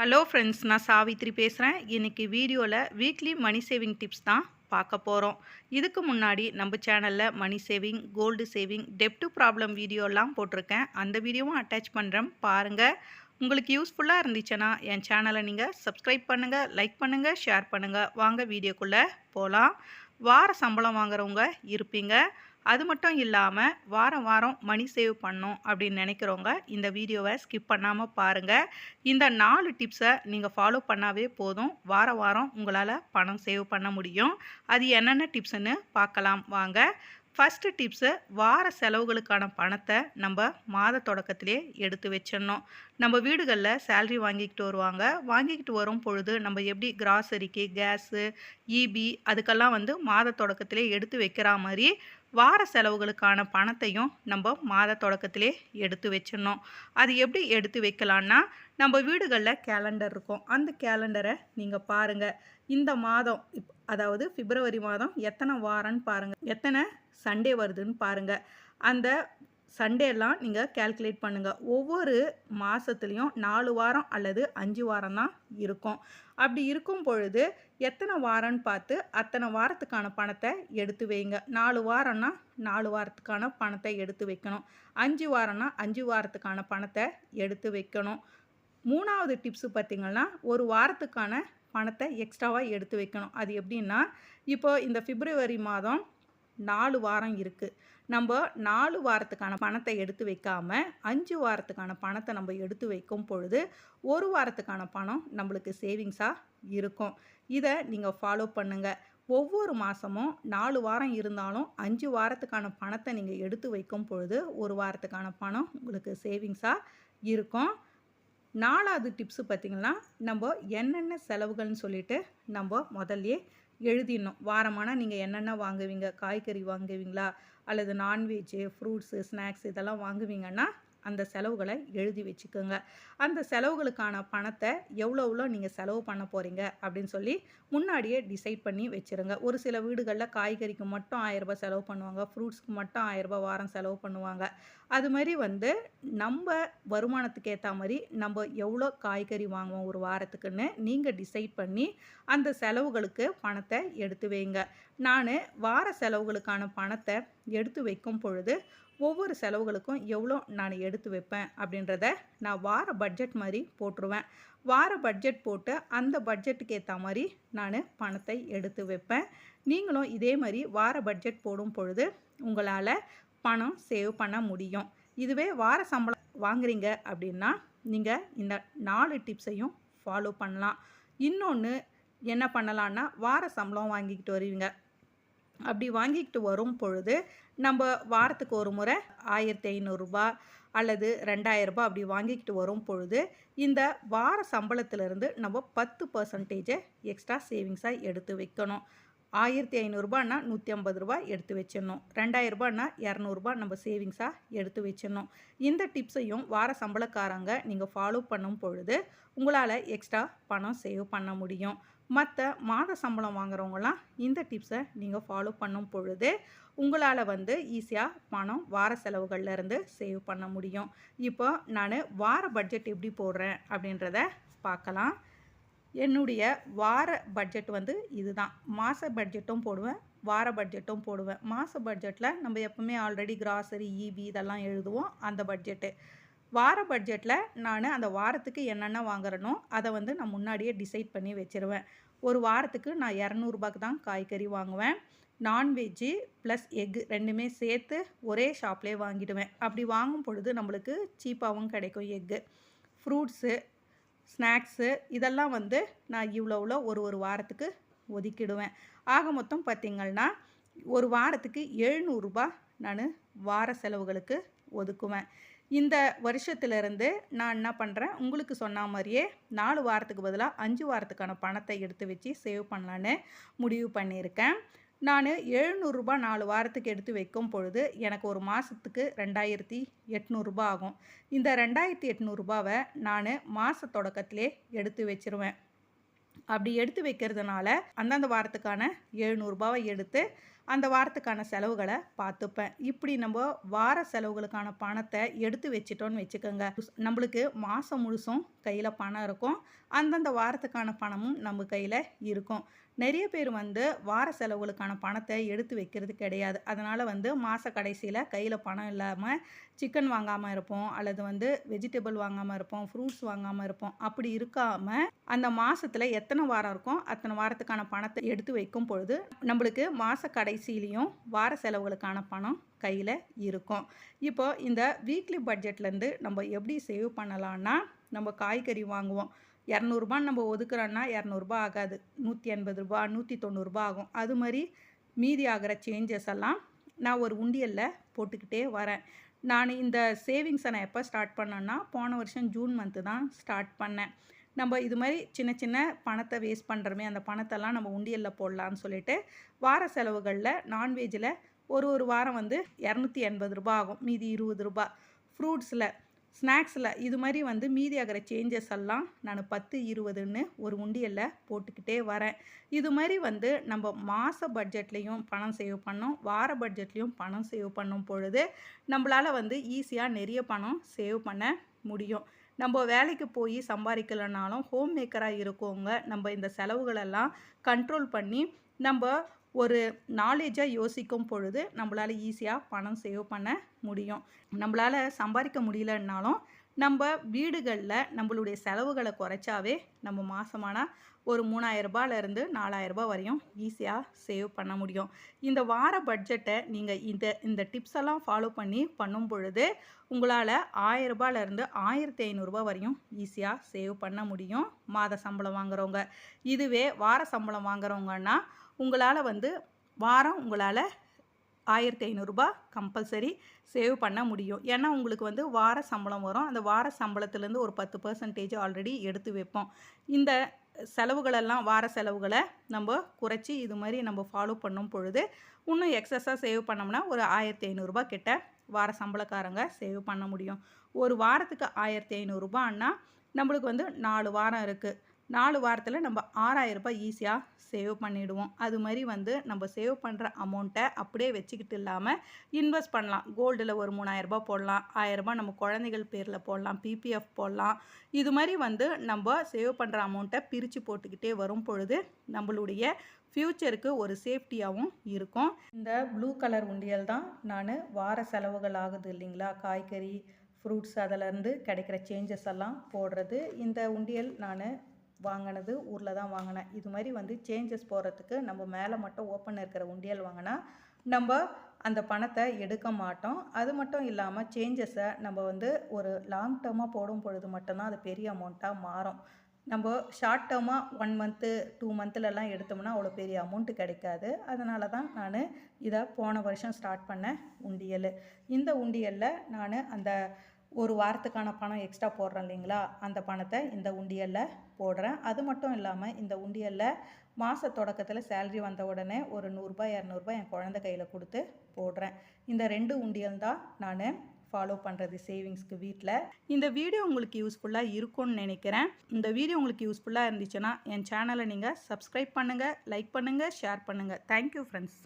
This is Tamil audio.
ஹலோ ஃப்ரெண்ட்ஸ் நான் சாவித்ரி பேசுகிறேன் இன்றைக்கி வீடியோவில் வீக்லி மணி சேவிங் டிப்ஸ் தான் பார்க்க போகிறோம் இதுக்கு முன்னாடி நம்ம சேனலில் மணி சேவிங் கோல்டு சேவிங் டெப்டு ப்ராப்ளம் வீடியோலாம் போட்டிருக்கேன். அந்த வீடியோவும் அட்டாச் பண்ணுறேன் பாருங்கள் உங்களுக்கு யூஸ்ஃபுல்லாக இருந்துச்சுன்னா என் சேனலை நீங்கள் சப்ஸ்கிரைப் பண்ணுங்கள் லைக் பண்ணுங்கள் ஷேர் பண்ணுங்கள் வாங்க வீடியோக்குள்ளே போகலாம் வார சம்பளம் வாங்குறவங்க இருப்பீங்க. அது மட்டும் இல்லாமல் வாரம் வாரம் மணி சேவ் பண்ணும் அப்படின்னு நினைக்கிறவங்க இந்த வீடியோவை ஸ்கிப் பண்ணாமல் பாருங்கள் இந்த நாலு டிப்ஸை நீங்கள் ஃபாலோ பண்ணாவே போதும். வார வாரம் உங்களால் பணம் சேவ் பண்ண முடியும். அது என்னென்ன டிப்ஸுன்னு பார்க்கலாம் வாங்க. ஃபஸ்ட்டு டிப்ஸு வார செலவுகளுக்கான பணத்தை நம்ம மாத தொடக்கத்திலே எடுத்து வச்சிடணும். நம்ம வீடுகளில் சேல்ரி வாங்கிக்கிட்டு வருவாங்க. வாங்கிக்கிட்டு வரும் பொழுது நம்ம எப்படி கிராசரிக்கு கேஸு இபி அதுக்கெல்லாம் வந்து மாத தொடக்கத்திலே எடுத்து வைக்கிற மாதிரி வார செலவுகளுக்கான பணத்தையும் நம்ம மாத தொடக்கத்திலே எடுத்து வச்சிடணும். அது எப்படி எடுத்து வைக்கலான்னா நம்ம வீடுகளில் கேலண்டர் இருக்கும். அந்த கேலண்டரை நீங்கள் பாருங்கள் இந்த மாதம் இப் அதாவது பிப்ரவரி மாதம் எத்தனை வாரம்னு பாருங்கள் எத்தனை சண்டே வருதுன்னு பாருங்கள் அந்த சண்டேலாம் நீங்கள் கேல்குலேட் பண்ணுங்கள் ஒவ்வொரு மாதத்துலேயும் நாலு வாரம் அல்லது அஞ்சு வாரம் தான் இருக்கும். அப்படி இருக்கும் பொழுது எத்தனை வாரம்னு பார்த்து அத்தனை வாரத்துக்கான பணத்தை எடுத்து வைங்க. நாலு வாரம்னா நாலு வாரத்துக்கான பணத்தை எடுத்து வைக்கணும். அஞ்சு வாரம்னா அஞ்சு வாரத்துக்கான பணத்தை எடுத்து வைக்கணும். மூணாவது டிப்ஸு பார்த்திங்கன்னா ஒரு வாரத்துக்கான பணத்தை எக்ஸ்ட்ராவாக எடுத்து வைக்கணும். அது எப்படின்னா இப்போ இந்த பிப்ரவரி மாதம் நாலு வாரம் இருக்குது நம்ம நாலு வாரத்துக்கான பணத்தை எடுத்து வைக்காமல் அஞ்சு வாரத்துக்கான பணத்தை நம்ம எடுத்து வைக்கும் பொழுது ஒரு வாரத்துக்கான பணம் நம்மளுக்கு சேவிங்ஸாக இருக்கும். இதை நீங்கள் ஃபாலோ பண்ணுங்கள் ஒவ்வொரு மாதமும் நாலு வாரம் இருந்தாலும் அஞ்சு வாரத்துக்கான பணத்தை நீங்கள் எடுத்து வைக்கும் பொழுது ஒரு வாரத்துக்கான பணம் உங்களுக்கு சேவிங்ஸாக இருக்கும். நாலாவது டிப்ஸு பார்த்திங்கன்னா நம்ம என்னென்ன செலவுகள்னு சொல்லிட்டு நம்ம முதல்லையே எழுதிடணும். வாரமானால் நீங்கள் என்னென்ன வாங்குவீங்க? காய்கறி வாங்குவீங்களா? அல்லது நான்வெஜ்ஜு ஃப்ரூட்ஸு ஸ்நாக்ஸ் இதெல்லாம் வாங்குவீங்கன்னா அந்த செலவுகளை எழுதி வச்சுக்கோங்க. அந்த செலவுகளுக்கான பணத்தை எவ்வளோ எவ்வளோ நீங்கள் செலவு பண்ண போகிறீங்க அப்படின்னு சொல்லி முன்னாடியே டிசைட் பண்ணி வச்சுருங்க. ஒரு சில வீடுகளில் காய்கறிக்கு மட்டும் ஆயிரரூபா செலவு பண்ணுவாங்க. ஃப்ரூட்ஸ்க்கு மட்டும் ஆயிரரூபா வாரம் செலவு பண்ணுவாங்க. அது மாதிரி வந்து நம்ம வருமானத்துக்கு ஏற்ற மாதிரி நம்ம எவ்வளோ காய்கறி வாங்குவோம் ஒரு வாரத்துக்குன்னு நீங்கள் டிசைட் பண்ணி அந்த செலவுகளுக்கு பணத்தை எடுத்து வைங்க. நான் வார செலவுகளுக்கான பணத்தை எடுத்து வைக்கும் பொழுது ஒவ்வொரு செலவுகளுக்கும் எவ்வளோ நான் எடுத்து வைப்பேன் அப்படின்றத நான் வார பட்ஜெட் மாதிரி போட்டுருவேன். வார பட்ஜெட் போட்டு அந்த பட்ஜெட்டுக்கு ஏற்ற மாதிரி நான் பணத்தை எடுத்து வைப்பேன். நீங்களும் இதே மாதிரி வார பட்ஜெட் போடும் பொழுது உங்களால் பணம் சேவ் பண்ண முடியும். இதுவே வார சம்பளம் வாங்குறீங்க அப்படின்னா நீங்கள் இந்த நாலு டிப்ஸையும் ஃபாலோ பண்ணலாம். இன்னொன்று என்ன பண்ணலான்னா வார சம்பளம் வாங்கிக்கிட்டு வருவீங்க. அப்படி வாங்கிக்கிட்டு வரும் பொழுது நம்ம வாரத்துக்கு ஒரு முறை ஆயிரத்தி ஐநூறுரூபா அல்லது ரெண்டாயிரரூபா அப்படி வாங்கிக்கிட்டு வரும் பொழுது இந்த வார சம்பளத்திலிருந்து நம்ம பத்து பர்சன்டேஜை எக்ஸ்ட்ரா சேவிங்ஸாக எடுத்து வைக்கணும். ஆயிரத்தி ஐநூறுரூபான்னா நூற்றி ஐம்பது ரூபா எடுத்து வச்சிடணும். ரெண்டாயிரரூபான்னா இரநூறுபா நம்ம சேவிங்ஸாக எடுத்து வச்சிடணும். இந்த டிப்ஸையும் வார சம்பளக்காரங்க நீங்கள் ஃபாலோ பண்ணும் பொழுது உங்களால் எக்ஸ்ட்ரா பணம் சேவ் பண்ண முடியும். மற்ற மாத சம்பளம் வாங்குறவங்களாம் இந்த டிப்ஸை நீங்கள் ஃபாலோ பண்ணும் பொழுது உங்களால் வந்து ஈஸியாக பணம் வார செலவுகள்லேருந்து சேவ் பண்ண முடியும். இப்போ நான் வார பட்ஜெட் எப்படி போடுறேன் அப்படின்றத பார்க்கலாம். என்னுடைய வார பட்ஜெட் வந்து இதுதான். மாத பட்ஜெட்டும் போடுவேன் வார பட்ஜெட்டும் போடுவேன். மாத பட்ஜெட்டில் நம்ம எப்போவுமே ஆல்ரெடி கிராசரி இபி இதெல்லாம் எழுதுவோம் அந்த பட்ஜெட்டு வார பட்ஜெட்டில் நான் அந்த வாரத்துக்கு என்னென்ன வாங்குறனோ அதை வந்து நான் முன்னாடியே டிசைட் பண்ணி வச்சுருவேன். ஒரு வாரத்துக்கு நான் இரநூறுபாக்கு தான் காய்கறி வாங்குவேன். நான்வெஜ்ஜு ப்ளஸ் எக்கு ரெண்டுமே சேர்த்து ஒரே ஷாப்லேயே வாங்கிடுவேன். அப்படி வாங்கும் பொழுது நம்மளுக்கு சீப்பாகவும் கிடைக்கும் எக்கு ஃப்ரூட்ஸு ஸ்நாக்ஸு இதெல்லாம் வந்து நான் இவ்வளோ இவ்வளோ ஒரு ஒரு வாரத்துக்கு ஒதுக்கிடுவேன். ஆக மொத்தம் பார்த்திங்கன்னா ஒரு வாரத்துக்கு எழுநூறுபா நான் வார செலவுகளுக்கு ஒதுக்குவேன். இந்த வருஷத்துலேருந்து நான் என்ன பண்ணுறேன் உங்களுக்கு சொன்ன மாதிரியே நாலு வாரத்துக்கு பதிலாக அஞ்சு வாரத்துக்கான பணத்தை எடுத்து வச்சு சேவ் பண்ணலான்னு முடிவு பண்ணியிருக்கேன். நான் எழுநூறுபா நாலு வாரத்துக்கு எடுத்து வைக்கும் பொழுது எனக்கு ஒரு மாதத்துக்கு ரெண்டாயிரத்தி எட்நூறுபா ஆகும். இந்த ரெண்டாயிரத்தி எட்நூறுபாவை நான் மாத தொடக்கத்திலே எடுத்து வச்சுருவேன். அப்படி எடுத்து வைக்கிறதுனால அந்தந்த வாரத்துக்கான எழுநூறுபாவை எடுத்து அந்த வாரத்துக்கான செலவுகளை பார்த்துப்பேன். இப்படி நம்ம வார செலவுகளுக்கான பணத்தை எடுத்து வச்சிட்டோன்னு வச்சுக்கோங்க. நம்மளுக்கு மாதம் முழுசும் கையில் பணம் இருக்கும். அந்தந்த வாரத்துக்கான பணமும் நம்ம கையில் இருக்கும். நிறைய பேர் வந்து வார செலவுகளுக்கான பணத்தை எடுத்து வைக்கிறது கிடையாது. அதனால் வந்து மாத கடைசியில் கையில் பணம் இல்லாமல் சிக்கன் வாங்காமல் இருப்போம். அல்லது வந்து வெஜிடபிள் வாங்காமல் இருப்போம். ஃப்ரூட்ஸ் வாங்காமல் இருப்போம். அப்படி இருக்காமல் அந்த மாதத்தில் எத்தனை வாரம் இருக்கும் அத்தனை வாரத்துக்கான பணத்தை எடுத்து வைக்கும் பொழுது நம்மளுக்கு மாத கடைசியிலையும் வார செலவுகளுக்கான பணம் கையில் இருக்கும். இப்போ இந்த வீக்லி பட்ஜெட்லேருந்து நம்ம எப்படி சேவ் பண்ணலான்னா நம்ம காய்கறி வாங்குவோம். இரநூறுபான்னு நம்ம ஒதுக்குறோன்னா இரநூறுபா ஆகாது. நூற்றி எண்பது ரூபா நூற்றி தொண்ணூறுபா ஆகும். அது மாதிரி மீதி ஆகிற சேஞ்சஸ் எல்லாம் நான் ஒரு உண்டியலில் போட்டுக்கிட்டே வரேன். நான் இந்த சேவிங்ஸை நான் எப்போ ஸ்டார்ட் பண்ணேன்னா போன வருஷம் ஜூன் மந்த்து தான் ஸ்டார்ட் பண்ணேன். நம்ம இது மாதிரி சின்ன சின்ன பணத்தை வேஸ்ட் பண்ணுறோமே அந்த பணத்தெல்லாம் நம்ம உண்டியலில் போடலான்னு சொல்லிட்டு வார செலவுகளில் நான்வெஜ்ஜில் ஒரு ஒரு வாரம் வந்து இரநூத்தி எண்பது ரூபா ஆகும். மீதி இருபது ரூபா. ஃப்ரூட்ஸில் ஸ்நாக்ஸில் இது மாதிரி வந்து மீதி ஆகிற சேஞ்சஸ் எல்லாம் நான் பத்து இருபதுன்னு ஒரு உண்டியலில் போட்டுக்கிட்டே வரேன். இது மாதிரி வந்து நம்ம மாத பட்ஜெட்லேயும் பணம் சேவ் பண்ணோம். வார பட்ஜெட்லேயும் பணம் சேவ் பண்ணும் பொழுது நம்மளால் வந்து ஈஸியாக நிறைய பணம் சேவ் பண்ண முடியும். நம்ம வேலைக்கு போய் சம்பாதிக்கலைனாலும் ஹோம் மேக்கராக இருக்கவங்க நம்ம இந்த செலவுகளெல்லாம் கண்ட்ரோல் பண்ணி நம்ம ஒரு நாலேஜாக யோசிக்கும் பொழுது நம்மளால் ஈஸியாக பணம் சேவ் பண்ண முடியும். நம்மளால் சம்பாதிக்க முடியலன்னாலும் நம்ம வீடுகளில் நம்மளுடைய செலவுகளை குறைச்சாவே நம்ம மாதமான ஒரு மூணாயிரரூபாலேருந்து நாலாயிரரூபா வரையும் ஈஸியாக சேவ் பண்ண முடியும். இந்த வார பட்ஜெட்டை நீங்கள் இந்த இந்த டிப்ஸ் எல்லாம் ஃபாலோ பண்ணி பண்ணும் பொழுது உங்களால் ஆயிரரூபாலேருந்து ஆயிரத்தி ஐநூறுரூபா வரையும் ஈஸியாக சேவ் பண்ண முடியும் மாத சம்பளம் வாங்குறவங்க. இதுவே வார சம்பளம் வாங்குறவங்கன்னா உங்களால் வந்து வாரம் உங்களால் ஆயிரத்தி ஐநூறுரூபா கம்பல்சரி சேவ் பண்ண முடியும். ஏன்னா உங்களுக்கு வந்து வார சம்பளம் வரும். அந்த வார சம்பளத்துலேருந்து ஒரு பத்து பர்சன்டேஜ் ஆல்ரெடி எடுத்து வைப்போம். இந்த செலவுகளெல்லாம் வார செலவுகளை நம்ம குறைச்சி இது மாதிரி நம்ம ஃபாலோ பண்ணும் பொழுது இன்னும் எக்ஸஸாக சேவ் பண்ணோம்னா ஒரு ஆயிரத்தி ஐநூறுரூபா கிட்ட வார சம்பளக்காரங்க சேவ் பண்ண முடியும். ஒரு வாரத்துக்கு ஆயிரத்தி ஐநூறுரூபான்னா நம்மளுக்கு வந்து நாலு வாரம் இருக்குது நாலு வாரத்தில் நம்ம ரூபாய் ஈஸியாக சேவ் பண்ணிவிடுவோம் அது மாதிரி வந்து நம்ம சேவ் பண்ணுற அமௌண்ட்டை அப்படியே வச்சுக்கிட்டு இல்லாமல் இன்வெஸ்ட் பண்ணலாம். கோல்டில் ஒரு மூணாயிரரூபா போடலாம். ஆயிரரூபா நம்ம குழந்தைகள் பேரில் போடலாம். பிபிஎஃப் போடலாம். இது மாதிரி வந்து நம்ம சேவ் பண்ணுற அமௌண்ட்டை பிரித்து போட்டுக்கிட்டே வரும் பொழுது நம்மளுடைய ஃப்யூச்சருக்கு ஒரு சேஃப்டியாகவும் இருக்கும். இந்த ப்ளூ கலர் உண்டியல் தான் நான் வார செலவுகள் ஆகுது இல்லைங்களா? காய்கறி ஃப்ரூட்ஸ் அதிலேருந்து கிடைக்கிற சேஞ்சஸ் எல்லாம் போடுறது. இந்த உண்டியல் நான் வாங்கினது ஊரில் தான் வாங்கினேன். இது மாதிரி வந்து சேஞ்சஸ் போகிறதுக்கு நம்ம மேலே மட்டும் ஓப்பன் இருக்கிற உண்டியல் வாங்கினா நம்ம அந்த பணத்தை எடுக்க மாட்டோம். அது மட்டும் இல்லாமல் சேஞ்சஸை நம்ம வந்து ஒரு லாங் டேர்மாக போடும் பொழுது மட்டும்தான் அது பெரிய அமௌண்ட்டாக மாறும். நம்ம ஷார்ட் டேர்மாக ஒன் மந்த்து டூ மந்த்துலலாம் எடுத்தோம்னா அவ்வளோ பெரிய அமௌண்ட்டு கிடைக்காது. அதனால தான் நான் இதை போன வருஷம் ஸ்டார்ட் பண்ண உண்டியல். இந்த உண்டியலில் நான் அந்த ஒரு வாரத்துக்கான பணம் எக்ஸ்ட்ரா போடுறேன் இல்லைங்களா? அந்த பணத்தை இந்த உண்டியலில் போடுறேன். அது மட்டும் இல்லாமல் இந்த உண்டியலில் மாத தொடக்கத்தில் சேல்ரி வந்த உடனே ஒரு நூறுரூபா இரநூறுபா என் குழந்த கையில் கொடுத்து போடுறேன். இந்த ரெண்டு உண்டியல் தான் நான் ஃபாலோ பண்ணுறது சேவிங்ஸ்க்கு வீட்டில் இந்த வீடியோ உங்களுக்கு யூஸ்ஃபுல்லாக இருக்கும்னு நினைக்கிறேன். இந்த வீடியோ உங்களுக்கு யூஸ்ஃபுல்லாக இருந்துச்சுன்னா என் சேனலை நீங்கள் சப்ஸ்கிரைப் பண்ணுங்கள் லைக் பண்ணுங்கள் ஷேர் பண்ணுங்கள் தேங்க்யூ ஃப்ரெண்ட்ஸ்